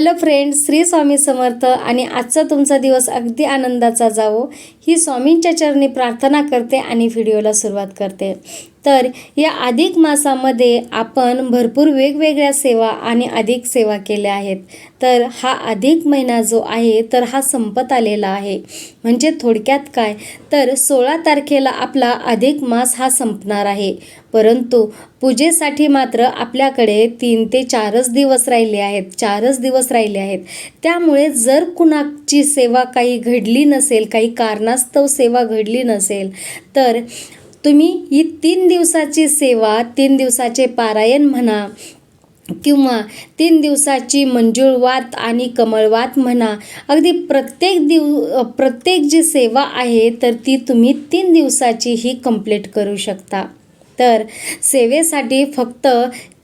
Hello friends Shri Swami Samarth आणि आजचा तुमचा दिवस अगदी आनंदाचा जावो. ही स्वामींच्या चरणी प्रार्थना करते आणि व्हिडिओला सुरुवात करते. तर या अधिक मासामध्ये आपण भरपूर वेगवेगळ्या सेवा आणि अधिक सेवा केल्या आहेत. तर हा अधिक महिना जो आहे तर हा संपत आलेला आहे. म्हणजे थोडक्यात काय? तर सोळा तारखेला आपला अधिक मास हा संपणार आहे. परंतु पूजेसाठी मात्र आपल्याकडे तीन ते चारच दिवस राहिले आहेत चारच दिवस राहिले आहेत. त्यामुळे जर कुणाची सेवा काही घडली नसेल काही कारणास्तव सेवा घडली नसेल तर तुम्ही ही तीन दिवसाची सेवा तीन दिवसाचे पारायण म्हणा किंवा तीन दिवसाची मंजुळवात आणि कमळवात म्हणा अगदी प्रत्येक दिव प्रत्येक जी सेवा आहे तर ती तुम्ही तीन दिवसाची ही कंप्लीट करू शकता. तर सेवेसाठी फक्त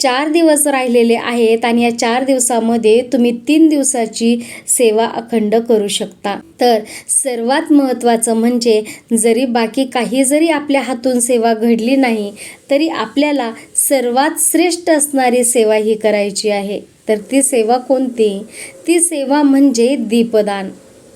चार दिवस राहिलेले आहेत आणि या चार दिवसामध्ये तुम्ही तीन दिवसाची सेवा अखंड करू शकता. तर सर्वात महत्त्वाचं म्हणजे जरी बाकी काही जरी आपल्या हातून सेवा घडली नाही तरी आपल्याला सर्वात श्रेष्ठ असणारी सेवा ही करायची आहे. तर ती सेवा कोणती? ती सेवा म्हणजे दीपदान.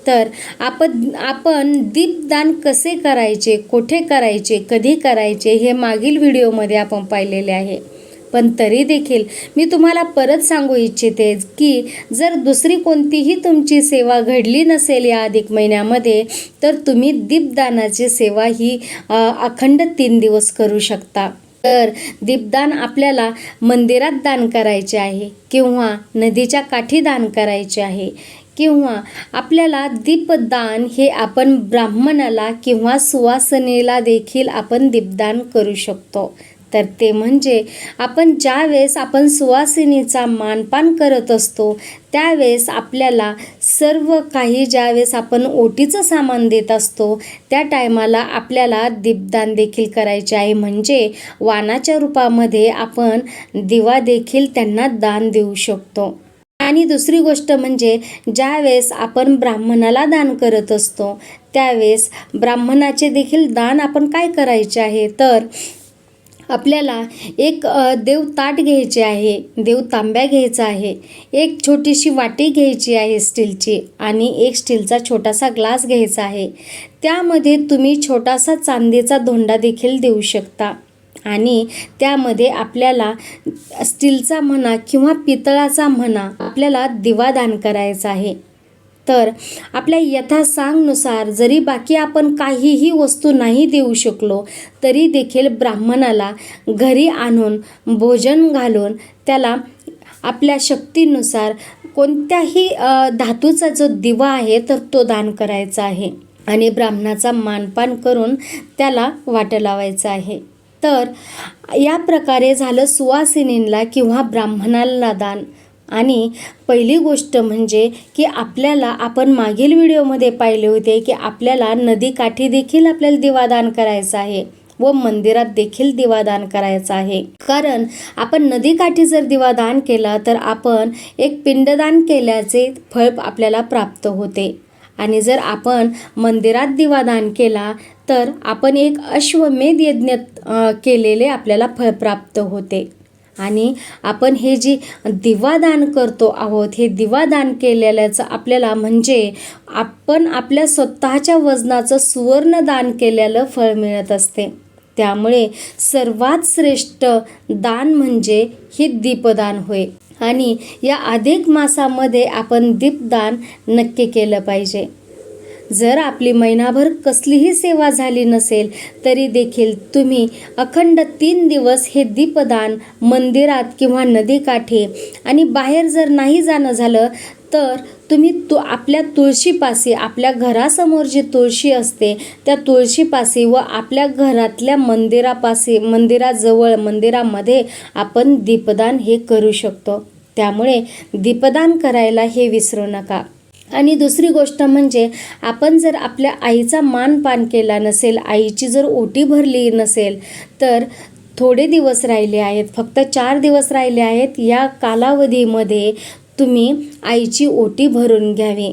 तर आपण आपण दीपदान कसे करायचे कुठे करायचे कधी करायचे हे मागील व्हिडिओमध्ये आपण पाहिलेले आहे. पण तरी देखील मी तुम्हाला परत सांगू इच्छिते की जर दुसरी कोणतीही तुमची सेवा घडली नसेल या अधिक महिन्यामध्ये तर तुम्ही दीपदानाची सेवा ही अखंड तीन दिवस करू शकता. तर दीपदान आपल्याला मंदिरात दान करायचे आहे किंवा नदीच्या काठी दान करायचे आहे किंवा आपल्याला दीपदान हे आपण ब्राह्मणाला किंवा सुवासनेला देखील आपण दीपदान करू शकतो. तर ते म्हणजे आपण ज्या वेळेस आपण सुवासिनीचा मानपान करत असतो त्यावेळेस आपल्याला सर्व काही ज्यावेळेस आपण ओटीचं सामान देत असतो त्या टायमाला आपल्याला दीपदान देखील करायचे आहे. म्हणजे वानाच्या रूपामध्ये आपण दिवा देखील त्यांना दान देऊ शकतो. आणि दुसरी गोष्ट म्हणजे ज्यावेळेस आपण ब्राह्मणाला दान करत असतो त्यावेळेस ब्राह्मणाचे देखील दान आपण काय करायचे आहे? तर आपल्याला एक देव ताट घ्यायचे आहे देव तांब्या घ्यायचा आहे एक छोटीशी वाटी घ्यायची आहे स्टीलची आणि एक स्टीलचा छोटासा ग्लास घ्यायचा आहे. त्यामध्ये तुम्ही छोटासा चांदीचा धोंडा देखील देऊ शकता आणि त्यामध्ये आपल्याला स्टीलचा म्हणा किंवा पितळाचा म्हणा आपल्याला दिवा दान करायचा आहे. तर आपल्या यथासांगनुसार जरी बाकी आपण काहीही वस्तू नाही देऊ शकलो तरी देखील ब्राह्मणाला घरी आणून भोजन घालून त्याला आपल्या शक्तीनुसार कोणत्याही धातूचा जो दिवा आहे तर तो दान करायचा आहे. आणि ब्राह्मणाचा मानपान करून त्याला वाट लावायचं आहे. तर या प्रकारे झालं सुवासिनींला किंवा ब्राह्मणाला दान. आणि पहिली गोष्ट म्हणजे की आपल्याला आपण मागील व्हिडिओमध्ये पाहिले होते की आपल्याला नदीकाठी देखील आपल्याला दिवादान करायचं आहे व मंदिरात देखील दिवादान करायचं आहे. कारण आपण नदीकाठी जर दिवादान केला तर आपण एक पिंडदान केल्याचे फळ आपल्याला प्राप्त होते. आणि जर आपण मंदिरात दिवादान केला तर आपण एक अश्वमेध यज्ञ केलेले आपल्याला फळ प्राप्त होते. आणि आपण हे जे दिवादान करतो आहोत हे दिवादान केलेल्याचं आपल्याला म्हणजे आपण आपल्या स्वतःच्या वजनाचं सुवर्णदान केलेलं फळ मिळत असते. त्यामुळे सर्वात श्रेष्ठ दान म्हणजे हे दीपदान होय. आणि या अधिक मासामध्ये आपण दीपदान नक्की केलं पाहिजे. जर आपली महिनाभर कसलीही सेवा झाली नसेल तरी देखील तुम्ही अखंड तीन दिवस हे दीपदान मंदिरात किंवा नदीकाठी आणि बाहेर जर नाही जाणं झालं तर तुम्ही तु आपल्या तुळशीपासी आपल्या घरासमोर जी तुळशी असते त्या तुळशीपाशी व आपल्या घरातल्या मंदिरापासी मंदिराजवळ मंदिरामध्ये आपण दीपदान हे करू शकतो. त्यामुळे दीपदान करायला हे विसरू नका. आणि दुसरी गोष्ट म्हणजे आपण जर आपल्या आईचा मानपान केला नसेल आईची जर ओटी भरली नसेल तर थोडे दिवस राहिले आहेत फक्त चार दिवस राहिले आहेत या कालावधीमध्ये तुम्ही आईची ओटी भरून घ्यावी.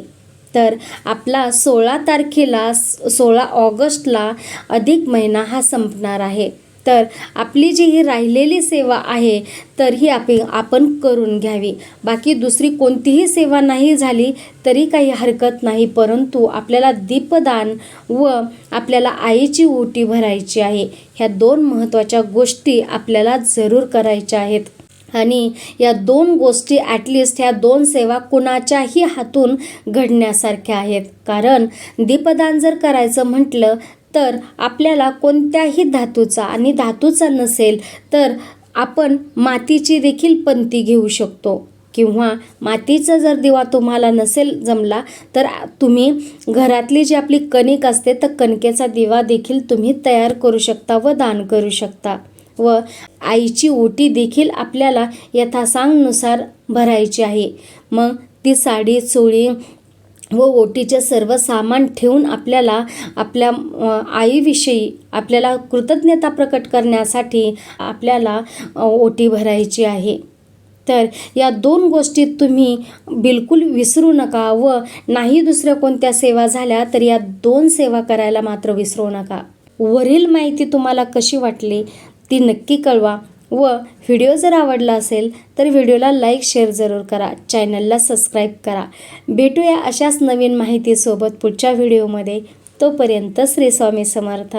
तर आपला सोळा तारखेला सोळा ऑगस्टला अधिक महिना हा संपणार आहे. तर आपली जी ही राहिलेली सेवा आहे तर ही आपली आपण करून घ्यावी. बाकी दुसरी कोणतीही सेवा नाही झाली तरी काही हरकत नाही परंतु आपल्याला दीपदान व आपल्याला आईची ओटी भरायची आहे. ह्या दोन महत्त्वाच्या गोष्टी आपल्याला जरूर करायच्या आहेत. आणि या दोन गोष्टी ॲटलिस्ट ह्या दोन सेवा कुणाच्याही हातून घडण्यासारख्या आहेत. कारण दीपदान जर करायचं म्हटलं तर आपल्याला कोणत्याही धातूचा आणि धातूचा नसेल तर आपण मातीची देखील पंती घेऊ शकतो. किंवा मातीचा जर दिवा तुम्हाला नसेल जमला तर तुम्ही घरातली जी आपली कणिक असते तर कणकेचा दिवा देखील तुम्ही तयार करू शकता व दान करू शकता. व आईची ओटी देखील आपल्याला यथासांगनुसार भरायची आहे. मग ती साडी चोळी व ओटीचे सर्व सामान ठेवून आपल्याला आपल्या आईविषयी आपल्याला कृतज्ञता प्रकट करण्यासाठी आपल्याला ओटी भरायची आहे. तर या दोन गोष्टी तुम्ही बिलकुल विसरू नका व नाही दुसऱ्या कोणत्या सेवा झाल्या तर या दोन सेवा करायला मात्र विसरू नका. वरील माहिती तुम्हाला कशी वाटली ती नक्की कळवा. व व्हिडिओ जर आवडला असेल तर व्हिडिओला लाईक शेअर जरूर करा. चॅनलला सबस्क्राईब करा. भेटूया अशाच नवीन माहितीसोबत पुढच्या व्हिडिओमध्ये. तोपर्यंत श्री स्वामी समर्थ.